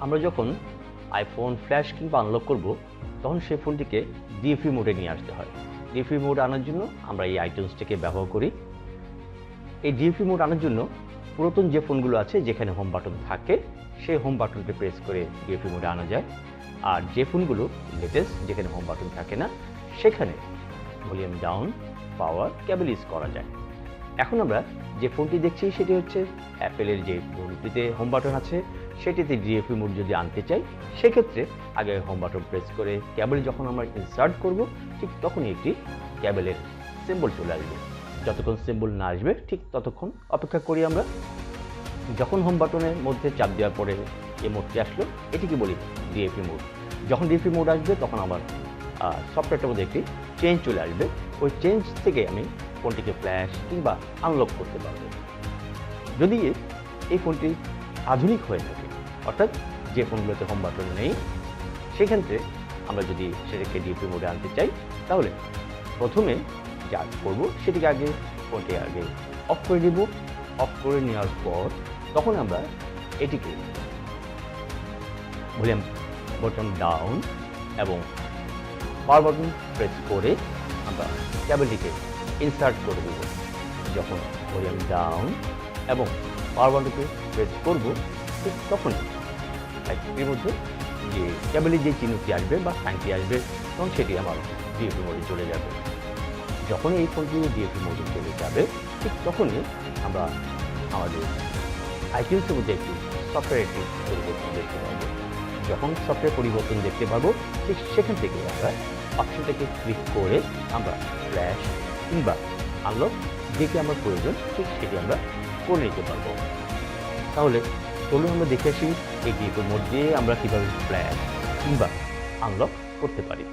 আমরা যখন iPhone flash কিংবা আনলক করব, তখন সেই ফোনটিকে ডিএফি মোডে নিয়ে আসতে হয়। ডিএফি মোড আনার জন্য আমরা এই আইটেমসটিকে ব্যবহার করি। এই ডিএফি মোড আনার জন্য পুরাতন যে ফোনগুলো আছে, যেখানে হোম বাটন থাকে, সেই হোম বাটনকে প্রেস করে ডিএফি মোডে আনা যায়। আর যে ফোনগুলো লেটেস্ট যেখানে হোম বাটন থাকে না, সেখানে volume down power cable use করা যায়। এখন আমরা যে ফোনটি দেখছি, সেটি হচ্ছে অ্যাপেলের যে ফোনটিতে হোম বাটন আছে সেটিতে ডিএফি মোড যদি আনতে চাই, সেক্ষেত্রে আগে হোম বাটন প্রেস করে ক্যাবেল যখন আমরা ইনসার্ট করব, ঠিক তখনই একটি ক্যাবেলের সিম্বল চলে আসবে। যতক্ষণ সিম্বল না আসবে, ঠিক ততক্ষণ অপেক্ষা করি আমরা। যখন হোম বাটনের মধ্যে চাপ দেওয়ার পরে এ মোডটি আসলো, এটিকে বলি ডিএফি মোড। যখন ডিএফি মোড আসবে, তখন আমার সফটওয়্যারটার মধ্যে একটি চেঞ্জ চলে আসবে। ওই চেঞ্জ থেকে আমি ফোনটিকে ফ্ল্যাশ কিংবা আনলক করতে পারব। যদি এই ফোনটি আধুনিক হয়ে থাকে। অর্থাৎ যে ফোনগুলোতে হোম বাটন নেই, সেক্ষেত্রে আমরা যদি সেটাকে ডিএফি মোডে আনতে চাই, তাহলে প্রথমে যা করব সেটিকে আগে ফোনটি আগে অফ করে দিব। অফ করে নেওয়ার পর তখন আমরা এটিকে ভলিউম বটন ডাউন এবং পাওয়ার বাটন প্রেস করে আমরা ক্যাবেলটিকে ইনসার্ট করে দেব। যখন ভলিউম ডাউন এবং পাওয়ার বাটনকে প্রেস করব, ঠিক তখনই। এর মধ্যে যে ক্যাবেলের যে চিহ্নটি আসবে বা সাইনটি আসবে, তখন সেটি আমার ডিএপি মোডে চলে যাবে। যখন এই ফোনটি ডিএপি মোডে চলে যাবে, ঠিক তখনই আমরা আমাদের আইটিউসের মধ্যে একটি সফটওয়্যার একটি পরিবর্তন দেখতে পাবো। যখন সফটওয়্যার পরিবর্তন দেখতে পাবো, ঠিক সেখান থেকে আমরা অপশনটাকে ক্লিক করে আমরা ফ্ল্যাশ কিংবা আনলক যেটি আমার প্রয়োজন, ঠিক সেটি আমরা করে নিতে পারব। তাহলে চলুন আমরা দেখে আসি এই ডিএপি মধ্যে আমরা কীভাবে প্ল্যান কিংবা আনলক করতে পারি।